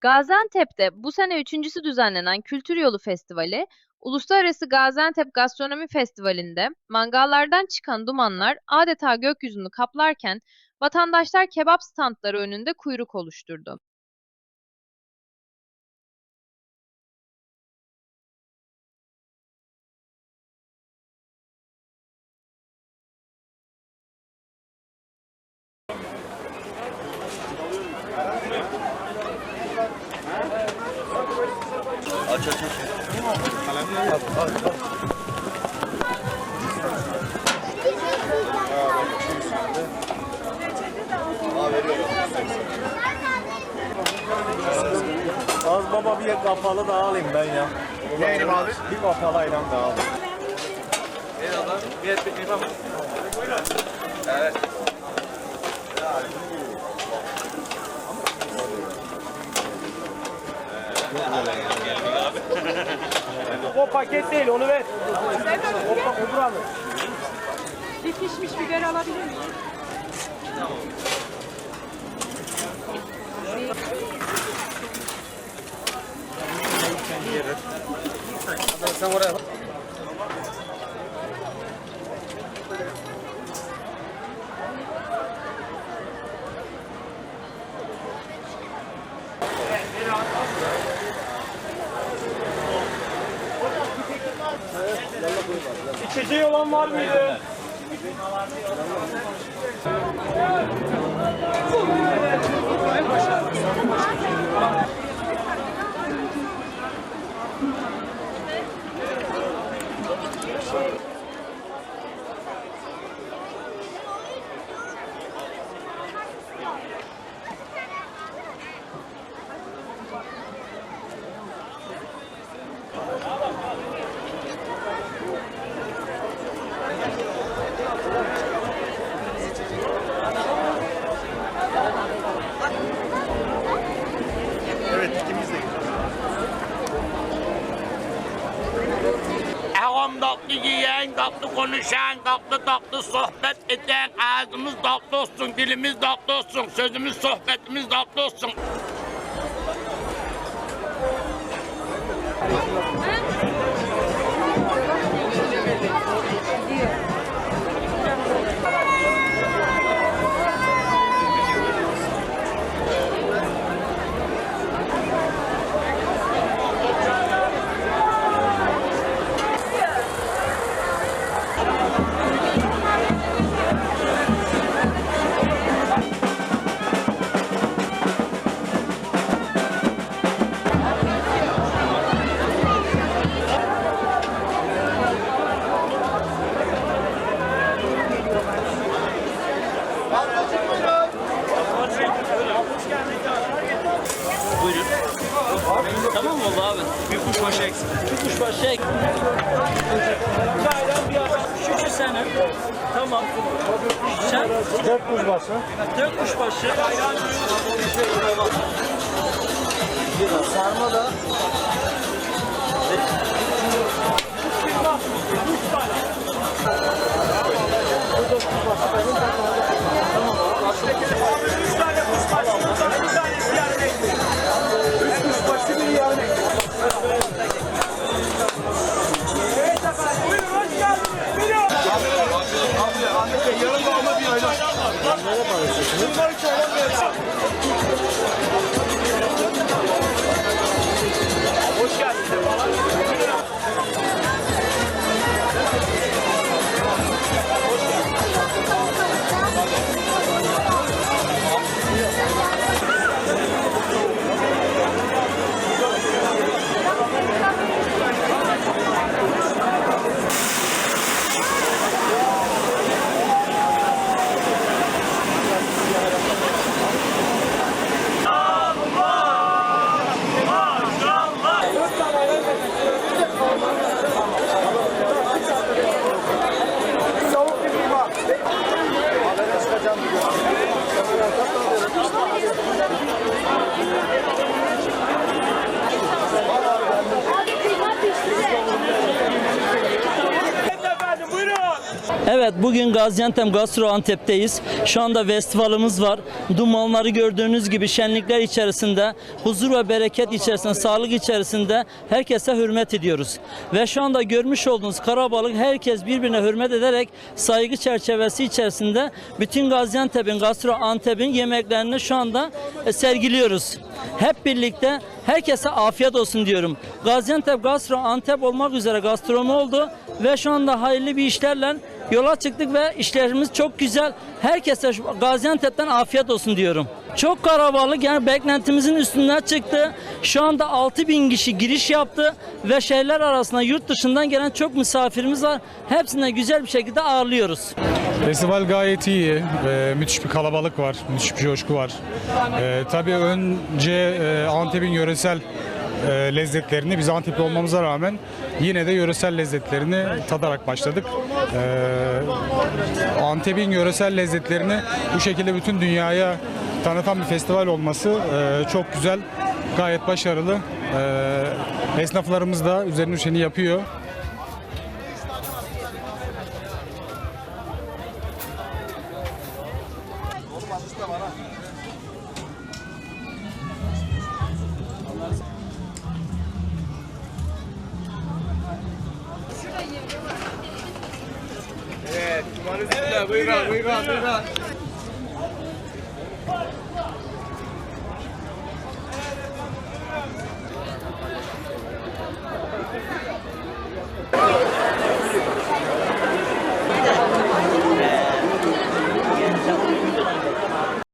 Gaziantep'te bu sene üçüncüsü düzenlenen Kültür Yolu Festivali, Uluslararası Gaziantep Gastronomi Festivali'nde mangallardan çıkan dumanlar adeta gökyüzünü kaplarken vatandaşlar kebap standları önünde kuyruk oluşturdu. Bir kapalı daha alayım ben ya. Neyim abi? Bir kapalı ayran daha alayım. O paket değil onu ver. O, o buranın. Bir pişmiş biber alabilir miyim? Sen oraya bak. İçeceği olan var mıydı? Tatlı yiyen, tatlı konuşan, tatlı tatlı sohbet eden, ağzımız tatlı olsun, dilimiz tatlı olsun, sözümüz, sohbetimiz tatlı olsun. Tamam mı baba abi? Bir kuşbaşı eksik. Bir kuşbaşı eksik. Bir ayran bir ayran. Şu şu senin. Tamam. Sen Dört kuşbaşı. dört kuşbaşı. Sarma da. Evet bugün Gaziantep Gastro Antep'teyiz. Şu anda festivalimiz var. Dumanları gördüğünüz gibi şenlikler içerisinde, huzur ve bereket içerisinde, sağlık içerisinde herkese hürmet ediyoruz. Ve şu anda görmüş olduğunuz karabalık herkes birbirine hürmet ederek saygı çerçevesi içerisinde bütün Gaziantep'in, Gastro Antep'in yemeklerini şu anda e, sergiliyoruz. Hep birlikte herkese afiyet olsun diyorum. Gaziantep Gastro Antep olmak üzere gastronomi oldu ve şu anda hayırlı bir işlerle yola çıktık ve işlerimiz çok güzel. Herkese Gaziantep'ten afiyet olsun diyorum. Çok karabalık yani beklentimizin üstünden çıktı. Şu anda 6000 kişi giriş yaptı ve şehirler arasında yurt dışından gelen çok misafirimiz var. Hepsine güzel bir şekilde ağırlıyoruz. Festival gayet iyi. Ee, müthiş bir kalabalık var. Müthiş bir coşku var. Ee, tabii önce e, Antep'in yöresel e, lezzetlerini biz Antepli olmamıza rağmen yine de yöresel lezzetlerini tadarak başladık. Ee, Antep'in yöresel lezzetlerini bu şekilde bütün dünyaya tanıtan bir festival olması e, çok güzel. Gayet başarılı. Ee, esnaflarımız da üzerine düşeni yapıyor. Evet, kumanız sizde. Buyurun, buyurun, buyurun.